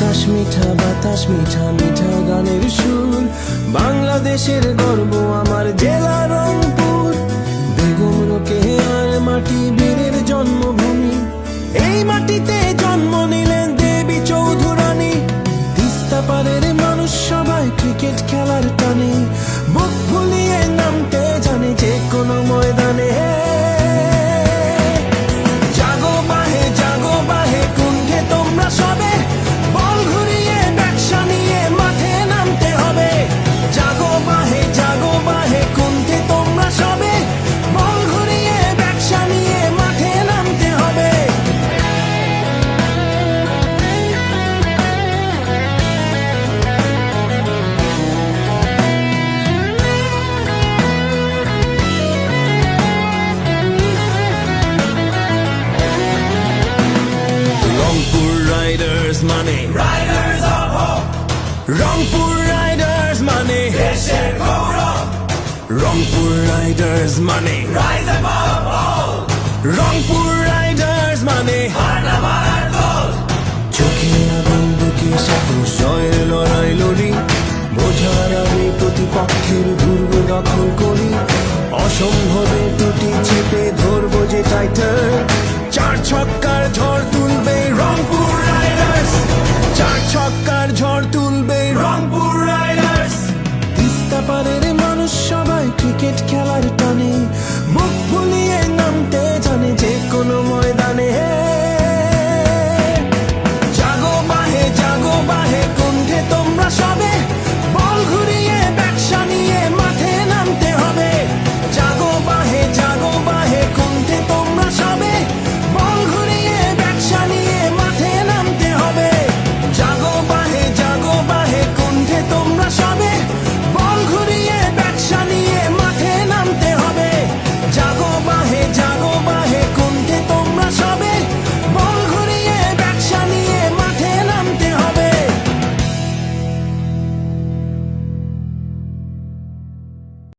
আকাশ মিঠা বাতাস মিঠা মিঠা গানের সুর। বাংলাদেশের গর্ব আমার জেলা মানে riders of hope Rangpur riders মানে দেশের গৌরব রংপুর রাইডার্স মানে rise above all Rangpur riders মানে হানা মারার দল চোখে আনন্দকে সাহস জয়ের লড়াই লড়ি। বোঝার আমি প্রতিপক্ষের দুর্গ দখল করি। অসম্ভবে দুটি চেপে ধরবো যে টাইটার চার ছক্কার ঝড়